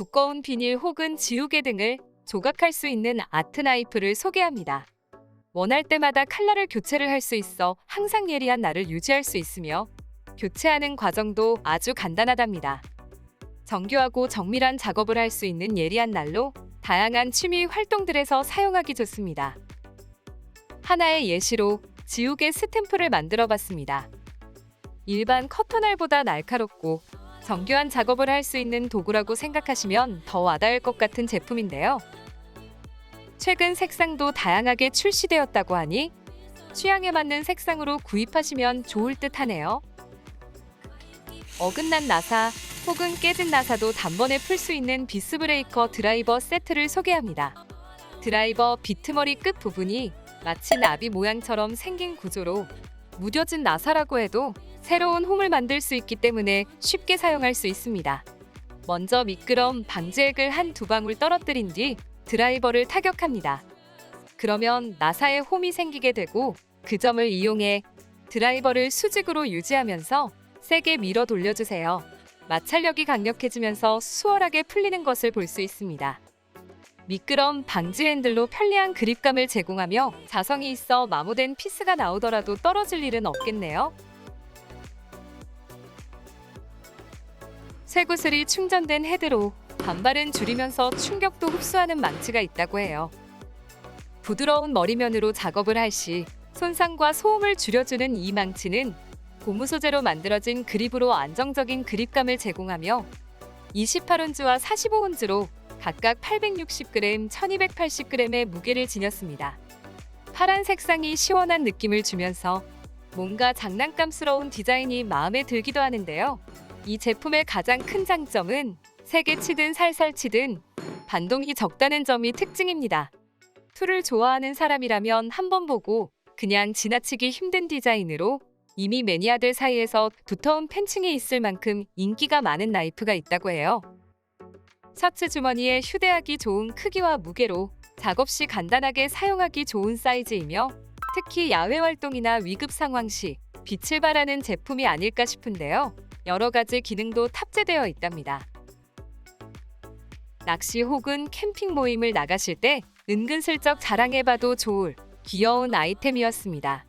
두꺼운 비닐 혹은 지우개 등을 조각할 수 있는 아트 나이프를 소개합니다. 원할 때마다 칼날을 교체를 할 수 있어 항상 예리한 날을 유지할 수 있으며 교체하는 과정도 아주 간단하답니다. 정교하고 정밀한 작업을 할 수 있는 예리한 날로 다양한 취미 활동들에서 사용하기 좋습니다. 하나의 예시로 지우개 스탬프를 만들어 봤습니다. 일반 커터날보다 날카롭고 정교한 작업을 할 수 있는 도구라고 생각하시면 더 와닿을 것 같은 제품인데요. 최근 색상도 다양하게 출시되었다고 하니 취향에 맞는 색상으로 구입하시면 좋을 듯 하네요. 어긋난 나사 혹은 깨진 나사도 단번에 풀 수 있는 비스 브레이커 드라이버 세트를 소개합니다. 드라이버 비트머리 끝 부분이 마치 나비 모양처럼 생긴 구조로 무뎌진 나사라고 해도 새로운 홈을 만들 수 있기 때문에 쉽게 사용할 수 있습니다. 먼저 미끄럼 방지액을 한 두 방울 떨어뜨린 뒤 드라이버를 타격합니다. 그러면 나사에 홈이 생기게 되고 그 점을 이용해 드라이버를 수직으로 유지하면서 세게 밀어 돌려주세요. 마찰력이 강력해지면서 수월하게 풀리는 것을 볼 수 있습니다. 미끄럼 방지 핸들로 편리한 그립감을 제공하며 자성이 있어 마모된 피스가 나오더라도 떨어질 일은 없겠네요. 쇠 구슬이 충전된 헤드로 반발은 줄이면서 충격도 흡수하는 망치가 있다고 해요. 부드러운 머리면으로 작업을 할 시 손상과 소음을 줄여주는 이 망치는 고무 소재로 만들어진 그립으로 안정적인 그립감을 제공하며 28온즈와 45온즈로 각각 860g, 1280g의 무게를 지녔습니다. 파란 색상이 시원한 느낌을 주면서 뭔가 장난감스러운 디자인이 마음에 들기도 하는데요. 이 제품의 가장 큰 장점은 세게 치든 살살 치든 반동이 적다는 점이 특징입니다. 툴을 좋아하는 사람이라면 한 번 보고 그냥 지나치기 힘든 디자인으로 이미 매니아들 사이에서 두터운 팬층이 있을 만큼 인기가 많은 나이프가 있다고 해요. 셔츠 주머니에 휴대하기 좋은 크기와 무게로 작업 시 간단하게 사용하기 좋은 사이즈이며 특히 야외 활동이나 위급 상황 시 빛을 발하는 제품이 아닐까 싶은데요. 여러 가지 기능도 탑재되어 있답니다. 낚시 혹은 캠핑 모임을 나가실 때 은근슬쩍 자랑해봐도 좋을 귀여운 아이템이었습니다.